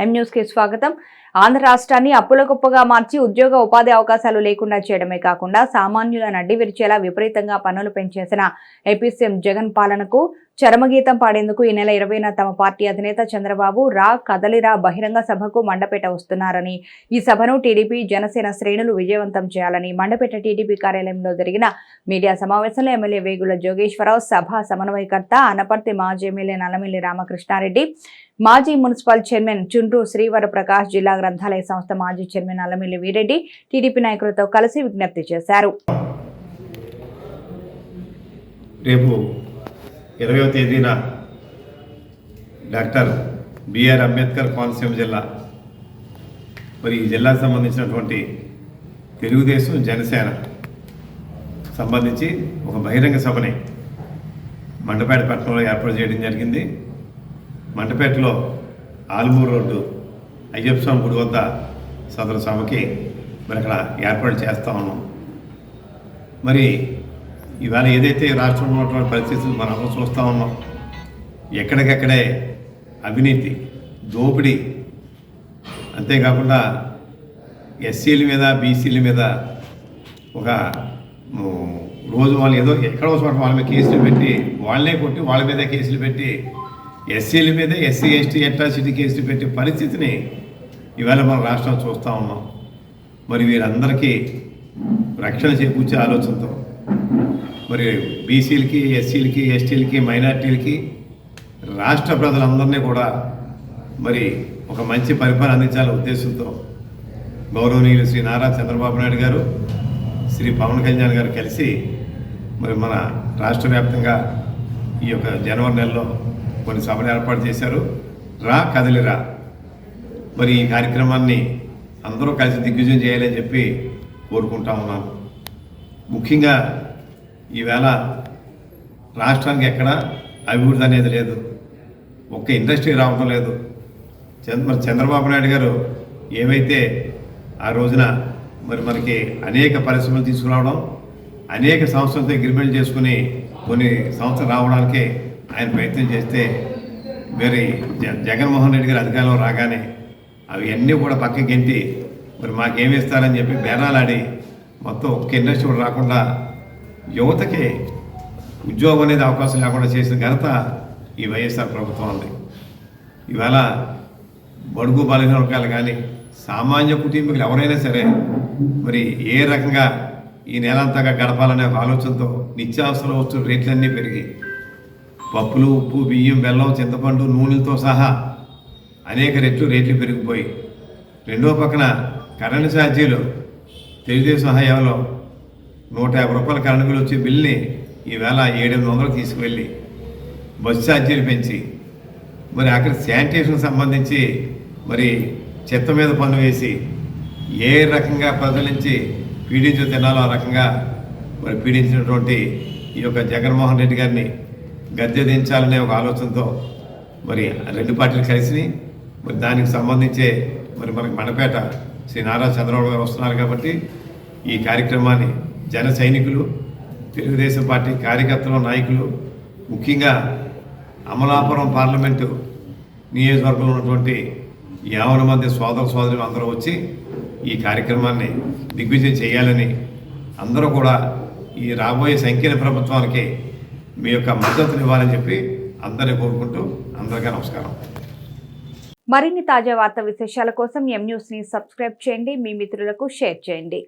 ఎం కి స్వాగతం. ఆంధ్ర రాష్ట్రాన్ని అప్పుల గొప్పగా మార్చి ఉద్యోగ ఉపాధి అవకాశాలు లేకుండా చేయడమే కాకుండా సామాన్యుల నడ్డి విరిచేలా విపరీతంగా పన్నులు పెంచేసిన ఏపీ సీఎం జగన్ పాలనకు చరమగీతం పాడేందుకు ఈ నెల ఇరవైన తమ పార్టీ అధినేత చంద్రబాబు రా కదలిరా బహిరంగ సభకు మండపేట వస్తున్నారని. ఈ సభను టీడీపీ జనసేన శ్రేణులు విజయవంతం చేయాలని మండపేట టీడీపీ కార్యాలయంలో జరిగిన మీడియా సమావేశంలో ఎమ్మెల్యే వేగుల జోగేశ్వరరావు సభ సమన్వయకర్త అనపర్తి మాజీ ఎమ్మెల్యే నల్లమిల్లి రామకృష్ణారెడ్డి మాజీ మున్సిపల్ చైర్మన్ చుండ్రు శ్రీవర ప్రకాష్ జిల్లా గ్రంథాలయ సంస్థ మాజీ చైర్మన్ నల్లమిల్లి వీరెడ్డి టీడీపీ నాయకులతో కలిసి విజ్ఞప్తి చేశారు. రేపు ఇరవయవ తేదీన డాక్టర్ బిఆర్ అంబేద్కర్ కోనసీమ జిల్లా. మరి ఈ జిల్లాకు సంబంధించినటువంటి తెలుగుదేశం జనసేన సంబంధించి ఒక బహిరంగ సభని మండపేట పట్టణంలో ఏర్పాటు చేయడం జరిగింది. మండపేటలో ఆల్మూరు రోడ్డు అయ్యప్ప స్వామి గుడి వద్ద సదరు సభకి మరి అక్కడ ఏర్పాటు చేస్తూ ఉన్నాం. మరి ఇవాళ ఏదైతే రాష్ట్రంలో ఉన్నటువంటి పరిస్థితులు మనం చూస్తూ ఉన్నాం ఎక్కడికెక్కడే అవినీతి దోపిడీ అంతేకాకుండా ఎస్సీల మీద బీసీల మీద ఒక రోజు వాళ్ళు ఏదో ఎక్కడో చోట వాళ్ళ మీద కేసులు పెట్టి వాళ్ళనే కొట్టి వాళ్ళ మీద కేసులు పెట్టి ఎస్సీల మీద ఎస్సీ ఎస్టీ అట్రాసిటీ కేసులు పెట్టే పరిస్థితిని ఇవాళ మన రాష్ట్రం చూస్తూ ఉన్నాం. మరి వీరందరికీ రక్షణ చేకూర్చే ఆలోచనతో మరి బీసీలకి ఎస్సీలకి ఎస్టీలకి మైనార్టీలకి రాష్ట్ర ప్రజలందరినీ కూడా మరి ఒక మంచి పరిపాలన అందించాలనే ఉద్దేశంతో గౌరవనీయులు శ్రీ నారా చంద్రబాబు నాయుడు గారు శ్రీ పవన్ కళ్యాణ్ గారు కలిసి మరి మన రాష్ట్ర వ్యాప్తంగా ఈ యొక్క జనవరి నెలలో కొన్ని సభలు ఏర్పాటు చేశారు. రా కదలిరా మరి ఈ కార్యక్రమాన్ని అందరూ కలిసి దిగ్విజయం చేయాలని చెప్పి కోరుకుంటా ఉన్నాను. ముఖ్యంగా ఈవేళ రాష్ట్రానికి ఎక్కడ అభివృద్ధి అనేది లేదు. ఒక్క ఇండస్ట్రీ రావడం లేదు. మరి చంద్రబాబు నాయుడు గారు ఏమైతే ఆ రోజున మరి మనకి అనేక పరిశ్రమలు తీసుకురావడం అనేక సంస్థలతో అగ్రిమెంట్ చేసుకుని కొన్ని సంస్థలు రావడానికి ఆయన ప్రయత్నం చేస్తే మరి జ జగన్మోహన్ రెడ్డి గారు అధికారంలో రాగానే అవి అన్నీ కూడా పక్కకి గెంటి మరి మాకేమి ఇస్తారని చెప్పి బేరాలాడి మొత్తం ఒక్క ఇండస్ట్రీ కూడా రాకుండా యువతకి ఉద్యోగం అనేది అవకాశం లేకుండా చేసిన ఘనత ఈ వైఎస్ఆర్ ప్రభుత్వం ఉంది. ఇవాళ బడుగు బలహీన వర్గాలు కానీ సామాన్య కుటుంబీకులు ఎవరైనా సరే మరి ఏ రకంగా ఈ నెలంతగా గడపాలనే ఒక ఆలోచనతో నిత్యావసర వస్తువుల రేట్లన్నీ పెరిగి పప్పులు ఉప్పు బియ్యం బెల్లం చింతపండు నూనెలతో సహా అనేక రెట్లు రేట్లు పెరిగిపోయి రెండో పక్కన కరెంటు ఛార్జీలు తెలుగుదేశం హయాంలో నూట యాభై రూపాయల కరెంటు బిల్లు వచ్చే బిల్ని ఈవేళ ఏడెనిమిది వందలు తీసుకువెళ్ళి బస్సు ఛార్జీలు పెంచి మరి అక్కడ శానిటేషన్ సంబంధించి మరి చెత్త మీద పన్ను వేసి ఏ రకంగా ప్రజల నుంచి పీడించు తినాలో ఆ రకంగా మరి పీడించినటువంటి ఈ యొక్క జగన్మోహన్ రెడ్డి గారిని గద్దె దించాలనే ఒక ఆలోచనతో మరి రెండు పార్టీలు కలిసి మరి దానికి సంబంధించే మరి మనకి మండపేట శ్రీ నారా చంద్రబాబు గారు వస్తున్నారు కాబట్టి ఈ కార్యక్రమాన్ని జన సైనికులు తెలుగుదేశం పార్టీ కార్యకర్తలు నాయకులు ముఖ్యంగా అమలాపురం పార్లమెంటు నియోజకవర్గంలో ఉన్నటువంటి యావన మంది సోదర సోదరులు అందరూ వచ్చి ఈ కార్యక్రమాన్ని దిగ్విజయం చేయాలని అందరూ కూడా ఈ రాబోయే సంకీర్ణ ప్రభుత్వానికి మీ యొక్క మద్దతునివ్వాలని చెప్పి అందరినీ కోరుకుంటూ అందరికీ నమస్కారం. మరిన్ని తాజా వార్త విశేషాల కోసం ఎం న్యూస్ని సబ్స్క్రైబ్ చేయండి. మీ మిత్రులకు షేర్ చేయండి.